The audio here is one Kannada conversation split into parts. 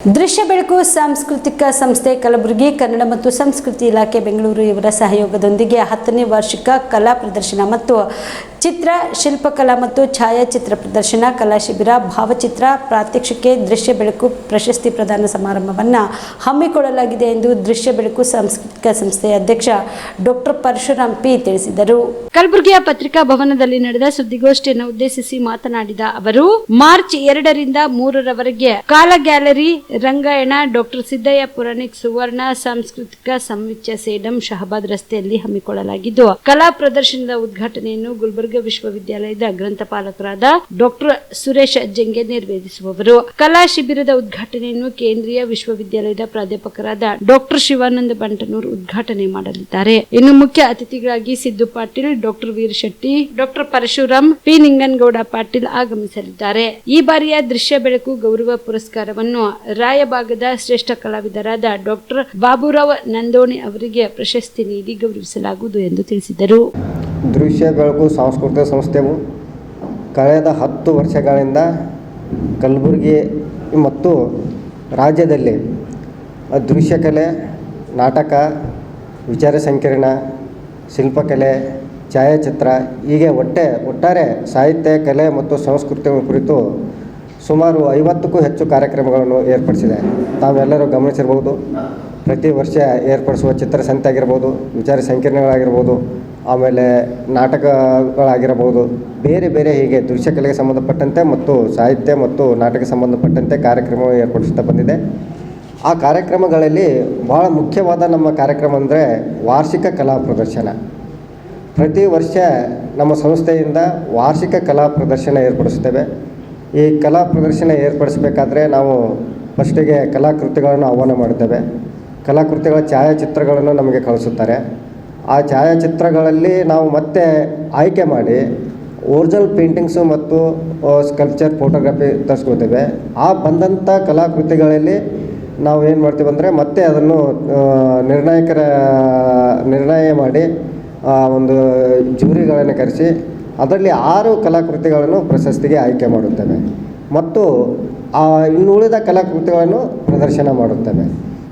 ದೃಶ್ಯ ಬೆಳಕು ಸಾಂಸ್ಕೃತಿಕ ಸಂಸ್ಥೆ ಕಲಬುರಗಿ, ಕನ್ನಡ ಮತ್ತು ಸಂಸ್ಕೃತಿ ಇಲಾಖೆ ಬೆಂಗಳೂರು ಇವರ ಸಹಯೋಗದೊಂದಿಗೆ ಹತ್ತನೇ ವಾರ್ಷಿಕ ಕಲಾ ಪ್ರದರ್ಶನ ಮತ್ತು ಚಿತ್ರ, ಶಿಲ್ಪಕಲಾ ಮತ್ತು ಛಾಯಾಚಿತ್ರ ಪ್ರದರ್ಶನ ಕಲಾ ಶಿಬಿರ ಭಾವಚಿತ್ರ ಪ್ರಾತ್ಯಕ್ಷಿಕೆ ದೃಶ್ಯ ಬೆಳಕು ಪ್ರಶಸ್ತಿ ಪ್ರದಾನ ಸಮಾರಂಭವನ್ನು ಹಮ್ಮಿಕೊಳ್ಳಲಾಗಿದೆ ಎಂದು ದೃಶ್ಯ ಬೆಳಕು ಸಾಂಸ್ಕೃತಿಕ ಸಂಸ್ಥೆಯ ಅಧ್ಯಕ್ಷ ಡಾಕ್ಟರ್ ಪರಶುರಾಮ್ ಪಿ ತಿಳಿಸಿದರು. ಕಲಬುರಗಿಯ ಪತ್ರಿಕಾ ಭವನದಲ್ಲಿ ನಡೆದ ಸುದ್ದಿಗೋಷ್ಠಿಯನ್ನು ಉದ್ದೇಶಿಸಿ ಮಾತನಾಡಿದ ಅವರು, ಮಾರ್ಚ್ ಎರಡರಿಂದ ಮೂರರವರೆಗೆ ಕಾಲ ಗ್ಯಾಲರಿ, ರಂಗಾಯಣ ಡಾಕ್ಟರ್ ಸಿದ್ದಯ್ಯ ಪುರಾಣಿಕ್ ಸುವರ್ಣ, ಸಾಂಸ್ಕೃತಿಕ ಸಂವಿಚ್ಚ ಸೇಡಂ, ಶಹಬಾದ್ ರಸ್ತೆಯಲ್ಲಿ ಹಮ್ಮಿಕೊಳ್ಳಲಾಗಿದ್ದು, ಕಲಾ ಪ್ರದರ್ಶನದ ಉದ್ಘಾಟನೆಯನ್ನು ಗುಲ್ಬರ್ಗ ವಿಶ್ವವಿದ್ಯಾಲಯದ ಗ್ರಂಥಪಾಲಕರಾದ ಡಾಕ್ಟರ್ ಸುರೇಶ್ ಜಂಗೆ ನೆರವೇರಿಸುವವರು ಕಲಾ ಶಿಬಿರದ ಉದ್ಘಾಟನೆಯನ್ನು ಕೇಂದ್ರೀಯ ವಿಶ್ವವಿದ್ಯಾಲಯದ ಪ್ರಾಧ್ಯಾಪಕರಾದ ಡಾಕ್ಟರ್ ಶಿವಾನಂದ ಬಂಟನೂರ್ ಉದ್ಘಾಟನೆ ಮಾಡಲಿದ್ದಾರೆ. ಇನ್ನು ಮುಖ್ಯ ಅತಿಥಿಗಳಾಗಿ Siddu Patil, doctor Veershetty, doctor Parashuram P. Ninganagouda Patil ಆಗಮಿಸಲಿದ್ದಾರೆ. ಈ ಬಾರಿಯ ದೃಶ್ಯ ಬೆಳಕು ಗೌರವ ಪುರಸ್ಕಾರವನ್ನು ರಾಯಭಾಗದ ಶ್ರೇಷ್ಠ ಕಲಾವಿದರಾದ ಡಾಕ್ಟರ್ ಬಾಬುರಾವ್ ನಂದೋಣಿ ಅವರಿಗೆ ಪ್ರಶಸ್ತಿ ನೀಡಿ ಗೌರವಿಸಲಾಗುವುದು ಎಂದು ತಿಳಿಸಿದರು. ದೃಶ್ಯ ಬೆಳಕು ಸಾಂಸ್ಕೃತಿಕ ಸಂಸ್ಥೆಯು ಕಳೆದ ಹತ್ತು ವರ್ಷಗಳಿಂದ ಕಲಬುರಗಿ ಮತ್ತು ರಾಜ್ಯದಲ್ಲಿ ದೃಶ್ಯಕಲೆ, ನಾಟಕ, ವಿಚಾರ ಸಂಕಿರಣ, ಶಿಲ್ಪಕಲೆ, ಛಾಯಾಚಿತ್ರ ಹೀಗೆ ಒಟ್ಟೆ ಒಟ್ಟಾರೆ ಸಾಹಿತ್ಯ, ಕಲೆ ಮತ್ತು ಸಂಸ್ಕೃತಿಗಳ ಕುರಿತು ಸುಮಾರು ಐವತ್ತಕ್ಕೂ ಹೆಚ್ಚು ಕಾರ್ಯಕ್ರಮಗಳನ್ನು ಏರ್ಪಡಿಸಿದೆ. ತಾವೆಲ್ಲರೂ ಗಮನಿಸಿರ್ಬೋದು ಪ್ರತಿ ವರ್ಷ ಏರ್ಪಡಿಸುವ ಚಿತ್ರಸಂತೆ ಆಗಿರ್ಬೋದು, ವಿಚಾರ ಸಂಕಿರಣಗಳಾಗಿರ್ಬೋದು ಆಮೇಲೆ ನಾಟಕಗಳಾಗಿರಬಹುದು, ಬೇರೆ ಬೇರೆ ಹೀಗೆ ದೃಶ್ಯಕಲೆಗೆ ಸಂಬಂಧಪಟ್ಟಂತೆ ಮತ್ತು ಸಾಹಿತ್ಯ ಮತ್ತು ನಾಟಕ ಸಂಬಂಧಪಟ್ಟಂತೆ ಕಾರ್ಯಕ್ರಮ ಏರ್ಪಡಿಸುತ್ತಾ ಬಂದಿದೆ. ಆ ಕಾರ್ಯಕ್ರಮಗಳಲ್ಲಿ ಭಾಳ ಮುಖ್ಯವಾದ ನಮ್ಮ ಕಾರ್ಯಕ್ರಮ ಅಂದರೆ ವಾರ್ಷಿಕ ಕಲಾ ಪ್ರದರ್ಶನ. ಪ್ರತಿ ವರ್ಷ ನಮ್ಮ ಸಂಸ್ಥೆಯಿಂದ ವಾರ್ಷಿಕ ಕಲಾ ಪ್ರದರ್ಶನ ಏರ್ಪಡಿಸುತ್ತೇವೆ. ಈ ಕಲಾ ಪ್ರದರ್ಶನ ಏರ್ಪಡಿಸಬೇಕಾದ್ರೆ ನಾವು ಫಸ್ಟಿಗೆ ಕಲಾಕೃತಿಗಳನ್ನು ಆಹ್ವಾನ ಮಾಡುತ್ತೇವೆ. ಕಲಾಕೃತಿಗಳ ಛಾಯಾಚಿತ್ರಗಳನ್ನು ನಮಗೆ ಕಳಿಸುತ್ತಾರೆ. ಆ ಛಾಯಾಚಿತ್ರಗಳಲ್ಲಿ ನಾವು ಮತ್ತೆ ಆಯ್ಕೆ ಮಾಡಿ ಒರಿಜಿನಲ್ ಪೇಂಟಿಂಗ್ಸು ಮತ್ತು ಸ್ಕಲ್ಪ್ಚರ್ ಫೋಟೋಗ್ರಫಿ ತರಿಸ್ಕೊಳ್ತೇವೆ. ಆ ಬಂದಂಥ ಕಲಾಕೃತಿಗಳಲ್ಲಿ ನಾವು ಏನು ಮಾಡ್ತೀವಿ ಅಂದರೆ ಮತ್ತೆ ಅದನ್ನು ನಿರ್ಣಾಯಕರ, ನಿರ್ಣಯ ಮಾಡಿ ಒಂದು ಜೂರಿಗಳನ್ನು ಕರೆಸಿ ಅದರಲ್ಲಿ ಆರು ಕಲಾಕೃತಿಗಳನ್ನು ಪ್ರಶಸ್ತಿಗೆ ಆಯ್ಕೆ ಮಾಡುತ್ತೇವೆ. ಮತ್ತು ಆ ಇನ್ನುಳಿದ ಕಲಾಕೃತಿಗಳನ್ನು ಪ್ರದರ್ಶನ ಮಾಡುತ್ತೇವೆ.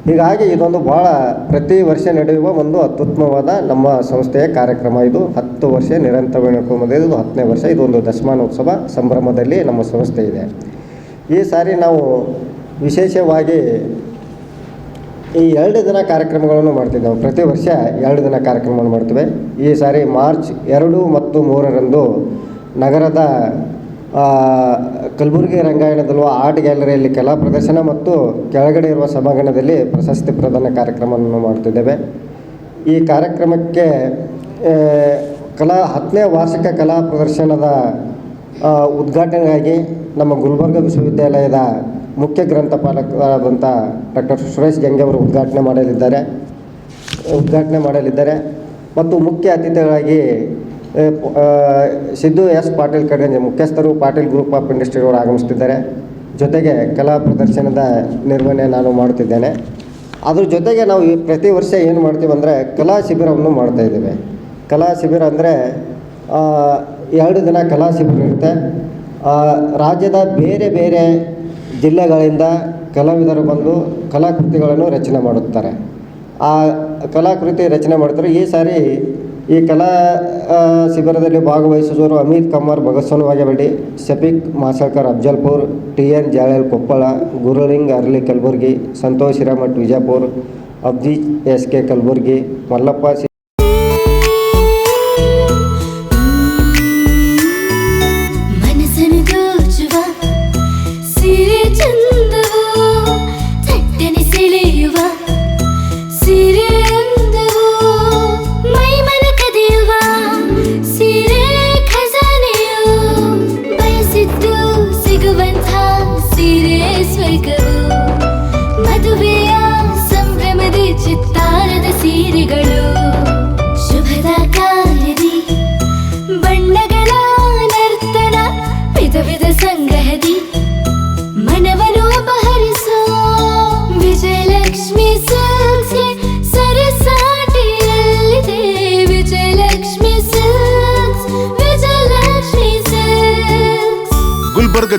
ಹೀಗಾಗಿ ಇದೊಂದು ಭಾಳ ಪ್ರತಿ ವರ್ಷ ನಡೆಯುವ ಒಂದು ಅತ್ಯುತ್ತಮವಾದ ನಮ್ಮ ಸಂಸ್ಥೆಯ ಕಾರ್ಯಕ್ರಮ. ಇದು ಹತ್ತು ವರ್ಷ ನಿರಂತರ ನಡ್ಕೊಂಡ್ಬಂದಿದೆ ಇದು ಹತ್ತನೇ ವರ್ಷ, ಇದೊಂದು ದಶಮಾನೋತ್ಸವ ಸಂಭ್ರಮದಲ್ಲಿ ನಮ್ಮ ಸಂಸ್ಥೆ ಇದೆ. ಈ ಸಾರಿ ನಾವು ವಿಶೇಷವಾಗಿ ಈ ಎರಡು ದಿನ ಕಾರ್ಯಕ್ರಮಗಳನ್ನು ಮಾಡ್ತಿದ್ದೆವು. ಪ್ರತಿ ವರ್ಷ ಎರಡು ದಿನ ಕಾರ್ಯಕ್ರಮವನ್ನು ಮಾಡ್ತೇವೆ. ಈ ಸಾರಿ ಮಾರ್ಚ್ ಎರಡು ಮತ್ತು ಮೂರರಂದು ನಗರದ ಕಲಬುರಗಿ ರಂಗಾಯಣದಲ್ಲಿರುವ ಆರ್ಟ್ ಗ್ಯಾಲರಿಯಲ್ಲಿ ಕಲಾ ಪ್ರದರ್ಶನ ಮತ್ತು ಕೆಳಗಡೆ ಇರುವ ಸಭಾಂಗಣದಲ್ಲಿ ಪ್ರಶಸ್ತಿ ಪ್ರದಾನ ಕಾರ್ಯಕ್ರಮವನ್ನು ಮಾಡ್ತಿದ್ದೇವೆ. ಈ ಕಾರ್ಯಕ್ರಮಕ್ಕೆ ಕಲಾ ಹತ್ತನೇ ವಾರ್ಷಿಕ ಕಲಾ ಪ್ರದರ್ಶನದ ಉದ್ಘಾಟನೆಗಾಗಿ ನಮ್ಮ ಗುಲ್ಬರ್ಗ ವಿಶ್ವವಿದ್ಯಾಲಯದ ಮುಖ್ಯ ಗ್ರಂಥಪಾಲಕರಾದಂಥ ಡಾಕ್ಟರ್ ಸುರೇಶ್ ಗಂಗೆ ಅವರು ಉದ್ಘಾಟನೆ ಮಾಡಲಿದ್ದಾರೆ. ಉದ್ಘಾಟನೆ ಮಾಡಲಿದ್ದಾರೆ. ಮತ್ತು ಮುಖ್ಯ ಅತಿಥಿಗಳಾಗಿ ಸಿದ್ದು ಎಸ್ ಪಾಟೀಲ್ ಕಡೆಯಿಂದ ಮುಖ್ಯಸ್ಥರು ಪಾಟೀಲ್ ಗ್ರೂಪ್ ಆಫ್ ಇಂಡಸ್ಟ್ರಿಯವರು ಆಗಮಿಸ್ತಿದ್ದಾರೆ. ಜೊತೆಗೆ ಕಲಾ ಪ್ರದರ್ಶನದ ನಿರ್ವಹಣೆ ನಾನು ಮಾಡುತ್ತಿದ್ದೇನೆ. ಅದ್ರ ಜೊತೆಗೆ ನಾವು ಪ್ರತಿ ವರ್ಷ ಏನು ಮಾಡ್ತೀವಿ ಅಂದರೆ ಕಲಾ ಶಿಬಿರವನ್ನು ಮಾಡ್ತಾ ಇದ್ದೇವೆ. ಕಲಾ ಶಿಬಿರ ಅಂದರೆ ಎರಡು ದಿನ ಕಲಾ ಶಿಬಿರ ಇರುತ್ತೆ. ರಾಜ್ಯದ ಬೇರೆ ಬೇರೆ ಜಿಲ್ಲೆಗಳಿಂದ ಕಲಾವಿದರು ಬಂದು ಕಲಾಕೃತಿಗಳನ್ನು ರಚನೆ ಮಾಡುತ್ತಾರೆ. ಆ, ಕಲಾಕೃತಿ ರಚನೆ ಮಾಡ್ತಾರೆ. ಈ ಸಾರಿ ಈ ಕಲಾ ಶಿಬಿರದಲ್ಲಿ ಭಾಗವಹಿಸಿದವರು Amit Kammar Bhagat Wagebeddi Shafiq Masalkar, Afzalpur, T N Jalel Koppal, Gurling Arli Kalaburagi, Santosh Hiremath Vijayapur Abdi S K Kalaburagi, Mallappa C